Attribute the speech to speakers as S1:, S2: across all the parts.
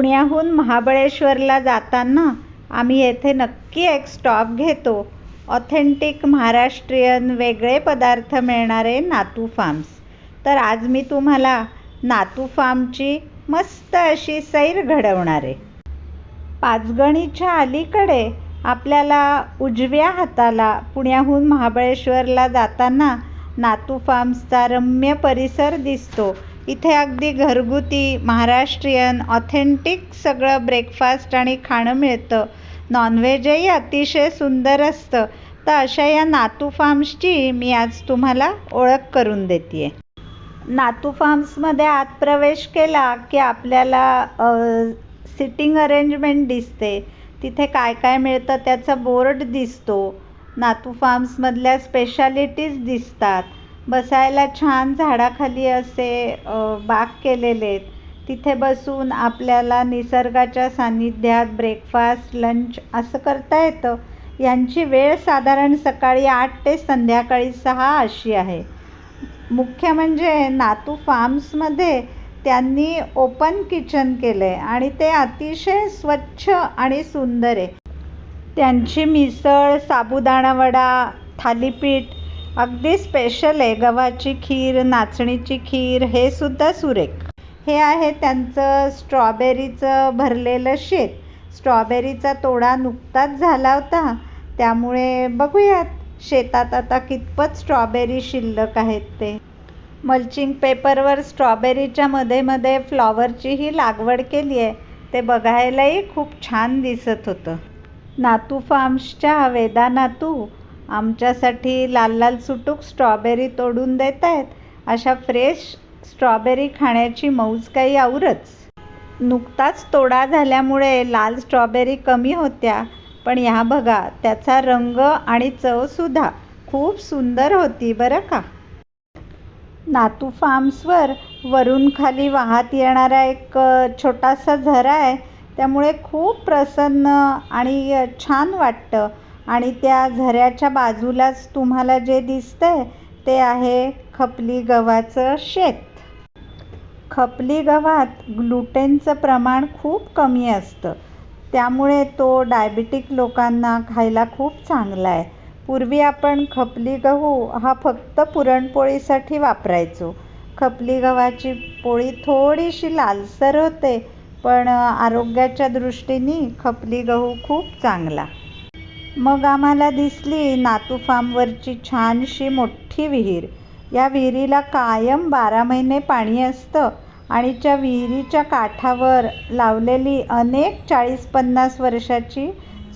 S1: पुण्याहून महाबळेश्वरला जाताना आम्ही येथे नक्की एक स्टॉप घेतो. ऑथेंटिक महाराष्ट्रीयन वेगळे पदार्थ मिळणारे नातू फार्म्स तर आज मी तुम्हाला नातू फार्मची मस्त अशी सैर घडवणार. आहे पाचगणीच्या अलीकडे आपल्याला उजव्या हाताला पुण्याहून महाबळेश्वरला जाताना नातू फार्म्सचा रम्य परिसर दिसतो. इथे अगदी घरगुती महाराष्ट्रीयन ऑथेंटिक सगळं ब्रेकफास्ट आणि खाणं मिळतं. नॉनव्हेजही अतिशय सुंदर असतं. तर अशा या नातू फार्म्सची मी आज तुम्हाला ओळख करून देते आहे नातू फार्म्समध्ये आत प्रवेश केला की आपल्याला सिटिंग अरेंजमेंट दिसते. तिथे काय काय मिळतं त्याचा बोर्ड दिसतो. नातू फार्म्समधल्या स्पेशालिटीज दिसतात. बसायला छान झाडाखाली असे बाग केलेले आहेत. तिथे बसून आपल्याला निसर्गाच्या सान्निध्यात ब्रेकफास्ट लंच असं करता येतं. यांची वेळ साधारण सकाळी आठ ते संध्याकाळी सहा अशी आहे. मुख्य म्हणजे नातू फार्म्समध्ये त्यांनी ओपन किचन केलं आहे आणि ते अतिशय स्वच्छ आणि सुंदर आहे. त्यांची मिसळ साबुदाणा वडा थालीपीठ अगदी स्पेशल आहे. गव्हाची खीर नाचणीची खीर हे सुद्धा सुरेख. हे आहे त्यांचं स्ट्रॉबेरीचं भरलेलं शेत. स्ट्रॉबेरीचा तोडा नुकताच झाला होता. त्यामुळे बघूयात शेतात आता कितपत स्ट्रॉबेरी शिल्लक आहेत ते. मल्चिंग पेपरवर स्ट्रॉबेरीच्या मध्ये मध्ये फ्लॉवरचीही लागवड केली आहे. ते बघायलाही खूप छान दिसत होतं. नातू फार्म्सच्या वेदा नातू आमच्यासाठी लाल लाल सुटूक स्ट्रॉबेरी तोडून देत आहेत अशा फ्रेश स्ट्रॉबेरी खाण्याची मौज काही आवरच. नुकताच तोडा झाल्यामुळे लाल स्ट्रॉबेरी कमी होत्या. पण ह्या बघा त्याचा रंग आणि चवसुद्धा खूप सुंदर होती बरं का? नातू फार्म्सवर वरून खाली वाहत येणारा एक छोटासा झरा आहे. त्यामुळे खूप प्रसन्न आणि छान वाटतं. आणि त्या झऱ्याच्या बाजूलाच तुम्हाला जे दिसतंय ते आहे खपली गव्हाचं शेत. खपली गव्हात ग्लुटेनचं प्रमाण खूप कमी असतं. त्यामुळे तो डायबिटिक लोकांना खायला खूप चांगला आहे. पूर्वी आपण खपली गहू हा फक्त पुरणपोळीसाठी वापरायचो. खपली गव्हाची पोळी थोडीशी लालसर होते पण आरोग्याच्या दृष्टीने खपली गहू खूप चांगला. मग आम्हाला दिसली नातू फार्मवरची छानशी मोठी विहीर. या विहिरीला कायम बारा महिने पाणी असतं आणि त्या विहिरीच्या काठावर लावलेली अनेक चाळीस पन्नास वर्षाची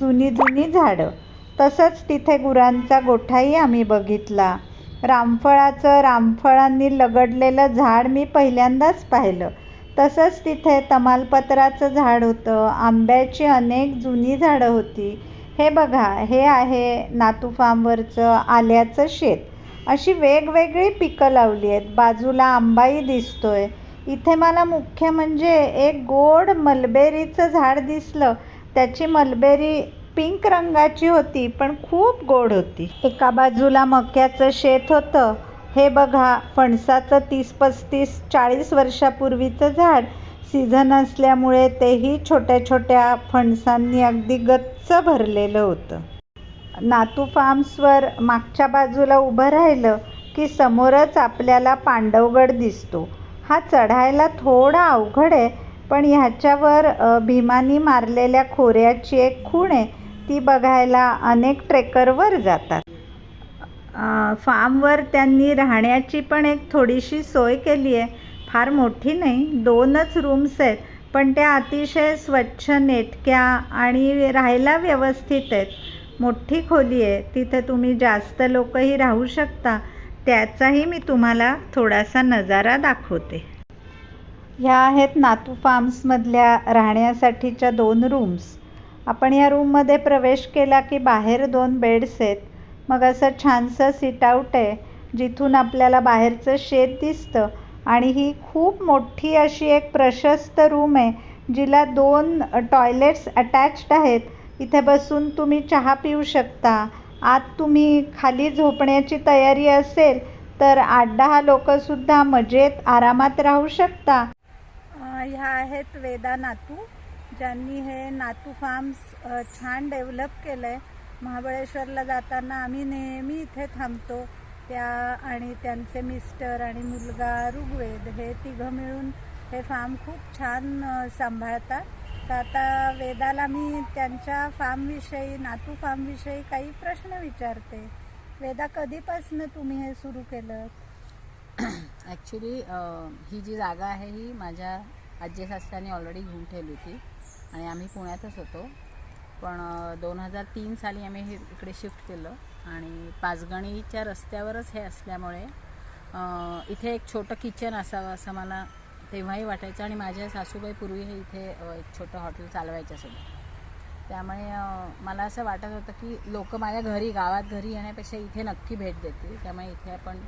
S1: जुनी जुनी झाडं. तसंच तिथे गुरांचा गोठाही आम्ही बघितला. रामफळाचं रामफळांनी लगडलेलं झाड मी पहिल्यांदाच पाहिलं. तसंच तिथे तमालपत्राचं झाड होतं आंब्याची अनेक जुनी झाडं होती. हे बघा हे आहे नातू फार्मवरचं आल्याचं शेत. अशी वेगवेगळी पिकं लावली आहेत. बाजूला आंबाही दिसतोय. इथे मला मुख्य म्हणजे एक गोड मलबेरीचं झाड दिसलं. त्याची मलबेरी पिंक रंगाची होती पण खूप गोड होती. एका बाजूला मक्याचं शेत होतं. हे बघा फणसाचं तीस पस्तीस चाळीस वर्षापूर्वीचं झाड. सीझन असल्यामुळे तेही छोट्या छोट्या फणसांनी अगदी गच्च भरलेलं होतं. नातू फार्म्सवर मागच्या बाजूला उभं राहिलं की समोरच आपल्याला पांडवगड दिसतो. हा चढायला थोडा अवघड आहे पण ह्याच्यावर भीमानी मारलेल्या खोऱ्याची एक खूण आहे ती बघायला अनेक ट्रेकरवर जातात. फार्मवर त्यांनी राहण्याची पण एक थोडीशी सोय केली आहे. फार मोठी नाही दोनच रूम्स आहेत पण त्या अतिशय स्वच्छ नेटक्या आणि राहायला व्यवस्थित आहेत. मोठी खोली आहे तिथे तुम्ही जास्त लोकही राहू शकता. त्याचाही मी तुम्हाला थोडासा नजारा दाखवते. ह्या आहेत नातू फार्म्समधल्या राहण्यासाठीच्या दोन रूम्स आपण या रूममध्ये प्रवेश केला की बाहेर दोन बेड्स आहेत. मग असं छानसं सिटआउट आहे जिथून आपल्याला बाहेरचं शेत दिसतं. आणि ही खूप मोठी अशी एक प्रशस्त रूम आहे जिला दोन टॉयलेट्स अटॅच्ड आहेत. इथे बसून तुम्ही चहा पिऊ शकता. आत तुम्ही खाली झोपण्याची तयारी असेल तर आठ दहा लोकंसुद्धा मजेत आरामात राहू शकता. ह्या आहेत वेदा नातू
S2: ज्यांनी हे नातू फार्म्स छान डेव्हलप केलं आहे महाबळेश्वरला जाताना आम्ही नेहमी इथे थांबतो. त्या आणि त्यांचे मिस्टर आणि मुलगा ऋग्वेद हे तिघं मिळून हे फार्म खूप छान सांभाळतात. तर आता वेदाला मी त्यांच्या फार्मविषयी नातू फार्मविषयी काही प्रश्न विचारते. वेदा कधीपासून तुम्ही हे सुरू केलं?
S3: ॲक्च्युली ही जी जागा आहे ही माझ्या आजी सासऱ्यांनी ऑलरेडी घेऊन ठेवली होती आणि आम्ही पुण्यातच होतो. पण दोन हजार तीन साली आम्ही हे इकडे शिफ्ट केलं. आणि पाचगणीच्या रस्त्यावरच हे असल्यामुळे इथे एक छोटं किचन असावं असं मला तेव्हाही वाटायचं आणि माझ्या सासूबाई पूर्वी हे इथे एक छोटं हॉटेल चालवायच्या सुद्धा. त्यामुळे मला असं वाटत होतं की लोक माझ्या घरी गावात घरी येण्यापेक्षा इथे नक्की भेट देतील. त्यामुळे इथे आपण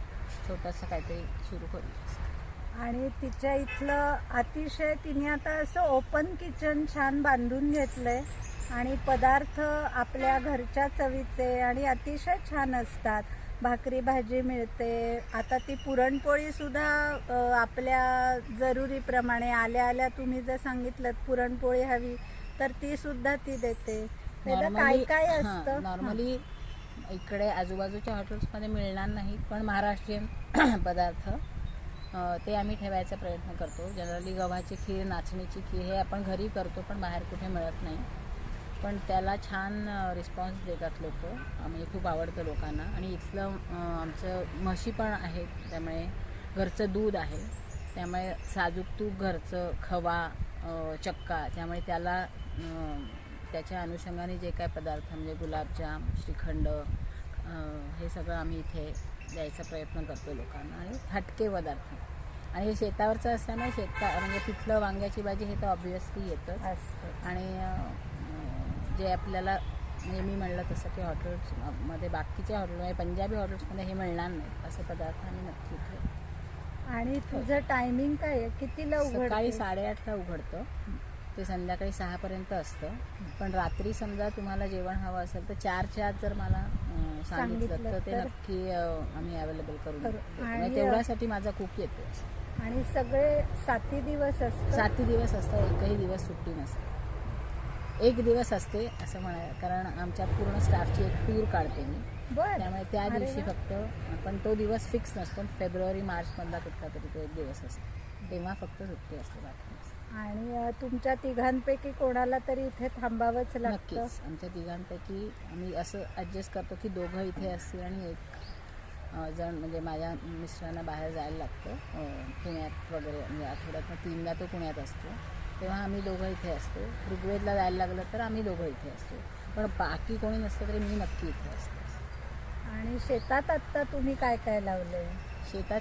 S3: छोटंसं काहीतरी सुरू करू
S2: आणि तिच्या इथलं अतिशय तिने आता असं ओपन किचन छान बांधून घेतलंय. आणि पदार्थ आपल्या घरच्या चवीचे आणि अतिशय छान असतात. भाकरी भाजी मिळते. आता ती पुरणपोळी सुद्धा अ, आपल्या जरुरीप्रमाणे आल्या आल्या तुम्ही जर सांगितलं पुरणपोळी हवी तर ती सुद्धा ती देते. काय काय असतं?
S3: नॉर्मली इकडे आजूबाजूच्या हॉटेल्समध्ये मिळणार नाही पण महाराष्ट्रीयन पदार्थ ते आम्ही ठेवायचा प्रयत्न करतो. जनरली गव्हाची खीर नाचणीची खीर हे आपण घरी करतो पण बाहेर कुठे मिळत नाही. पण त्याला छान रिस्पॉन्स देतात लोक. म्हणजे खूप आवडतं लोकांना. आणि इथलं आमचं म्हशी पण आहेत. त्यामुळे घरचं दूध आहे. त्यामुळे साजूक तूप घरचं खवा चक्का त्यामुळे त्याला त्याच्या अनुषंगाने जे काय पदार्थ म्हणजे गुलाबजाम श्रीखंड हे सगळं आम्ही इथे द्यायचा प्रयत्न करतो लोकांना. आणि हटके पदार्थ. आणि हे शेतावरचं असल्यामुळे शेता म्हणजे पिठलं वांग्याची भाजी हे तर ऑब्विसली येतं आणि जे आपल्याला म्हणजे मी म्हणलं तसं की हॉटेल्समध्ये बाकीच्या हॉटेलमध्ये पंजाबी हॉटेल्समध्ये हे मिळणार नाही. असे पदार्थ आम्ही नक्की इथे
S2: आणि तुझं टायमिंग काय आहे? कितीला
S3: सकाळी साडेआठला उघडतं. ते संध्याकाळी सहापर्यंत असतं. पण रात्री समजा तुम्हाला जेवण हवं असेल तर चारच्या आत जर मला सांगितलं तर ते नक्की आम्ही अवेलेबल करून
S2: करू.
S3: म्हणजे तेवढ्यासाठी माझा कुक येतो.
S2: आणि सगळे साती दिवस असतात?
S3: साती दिवस असतं एकही दिवस सुट्टी नसते. एक दिवस असते असं म्हणाय कारण आमच्या पूर्ण स्टाफची एक टूर काढते मी. त्यामुळे त्या दिवशी. फक्त पण तो दिवस फिक्स नसतो. फेब्रुवारी मार्चमधला कुठला तरी तो एक दिवस असतो. तेव्हा फक्त सुट्टी असते बाकी.
S2: आणि तुमच्या तिघांपैकी कोणाला तरी इथे थांबावंच लागतं?
S3: नक्कीच. आमच्या तिघांपैकी आम्ही असं ॲडजस्ट करतो की दोघं इथे असतील आणि एक जण म्हणजे माझ्या मिस्टरांना बाहेर जायला लागतं. पुण्यात वगैरे म्हणजे आठवड्यातनं तीनदा तो पुण्यात असतो. तेव्हा आम्ही दोघं इथे असतो. ऋग्वेदला जायला लागलं तर आम्ही दोघं इथे असतो. पण बाकी कोणी नसतं तरी मी नक्की इथे असते.
S2: आणि शेतात आता तुम्ही काय काय लावलंय?
S3: शेतात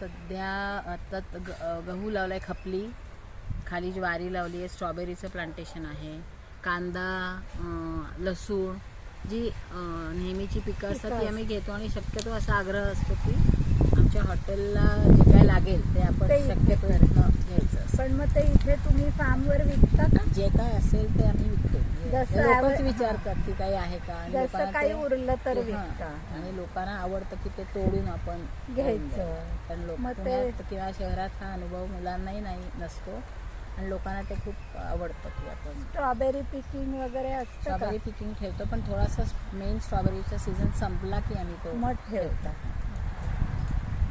S3: सध्या आता त- ग- अ, गहू लावलाय खपली. खाली ज्वारी लावली आहे स्ट्रॉबेरीचं प्लांटेशन आहे. कांदा लसूण जी नेहमीची पिकं असतात ती आम्ही घेतो आणि शक्यतो असा आग्रह असतो की आमच्या हॉटेलला जे काय लागेल ते आपण शक्यतो घ्यायचं.
S2: पण मग ते इथे तुम्ही फार्मवर विकता का?
S3: जे काय असेल ते आम्ही विकतो. लोकच विचारतात की काही आहे का?
S2: काही उरलं तर. विकता.
S3: आणि लोकांना आवडतं की ते तोडून आपण
S2: घ्यायचं.
S3: कारण लोक किंवा शहरात हा अनुभव मुलांनाही नाही नसतो. आणि लोकांना ते खूप आवडतं की आपण
S2: स्ट्रॉबेरी पिकिंग वगैरे असतं का?
S3: स्ट्रॉबेरी पिकिंग ठेवतो पण थोडासा मेन स्ट्रॉबेरीचा सीझन संपला की आम्ही तो
S2: मग ठेवता.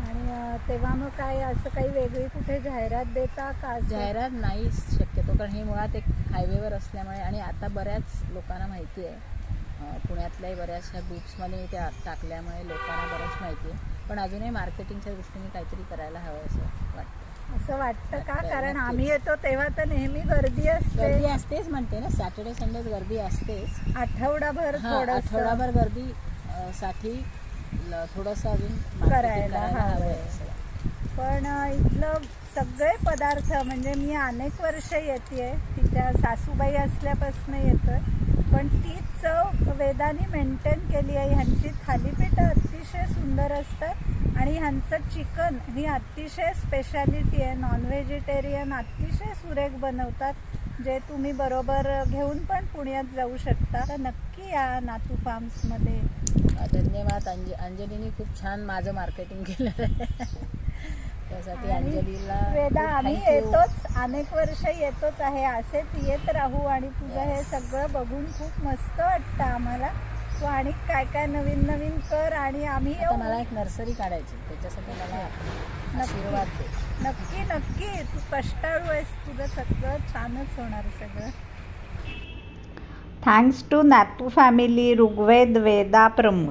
S2: आणि अ, तेव्हा मग काय असं काही वेगळी कुठे जाहिरात देता का असं?
S3: जाहिरात नाही शक्यतो कारण हे मुळात एक हायवेवर असल्यामुळे आणि आता बऱ्याच लोकांना माहिती आहे. अं, पुण्यातल्याही बऱ्याचशा ग्रुप्समध्ये मी त्या टाकल्यामुळे लोकांना बरंच माहिती आहे. पण अजूनही मार्केटिंगच्या दृष्टीने काहीतरी करायला हवं असं वाटतं.
S2: असं वाटतं का? कारण. आम्ही येतो तेव्हा तर नेहमी गर्दी
S3: गर्दी
S2: असते
S3: असतेच म्हणते ना. सॅटर्डे संडेज गर्दी असतेच.
S2: आठवडाभर
S3: हा,
S2: थोडस
S3: आठवडाभर गर्दी अं, साठी ल- थोडंसं अजून marketing
S2: करायला हवंय.
S3: हवंय असं वाटतं.
S2: पण अ, इथलं सगळे पदार्थ म्हणजे मी अनेक वर्ष येते तिच्या सासूबाई असल्यापासून येतोय. पण ती चव वेदाने मेंटेन केली आहे. ह्यांची थालीपीठं अतिशय सुंदर असतात. आणि ह्यांचं चिकन ही अतिशय स्पेशालिटी आहे नॉन व्हेजिटेरियन अतिशय सुरेख बनवतात जे तुम्ही बरोबर घेऊन पण पुण्यात जाऊ शकता. तर नक्की या नातू फार्म्समध्ये
S3: धन्यवाद. अंज अंजलीने खूप छान माझं मार्केटिंग केलं आहे. त्यासाठी अंजलीला
S2: वेदा आम्ही. येतोच. अनेक वर्ष येतोच आहे. असेच येत राहू आणि तुझं हे. सगळं बघून खूप मस्त वाटतं आम्हाला. तू आणि काय काय नवीन नवीन कर आणि आम्ही
S3: आता मला एक नर्सरी काढायची त्याच्यासाठी मला आशीर्वाद दे.
S2: नक्की नक्की. तू कष्टाळू आहेस. तुझं सगळं छानच होणार सगळं. Thanks to Natu family Rigved Veda प्रमुख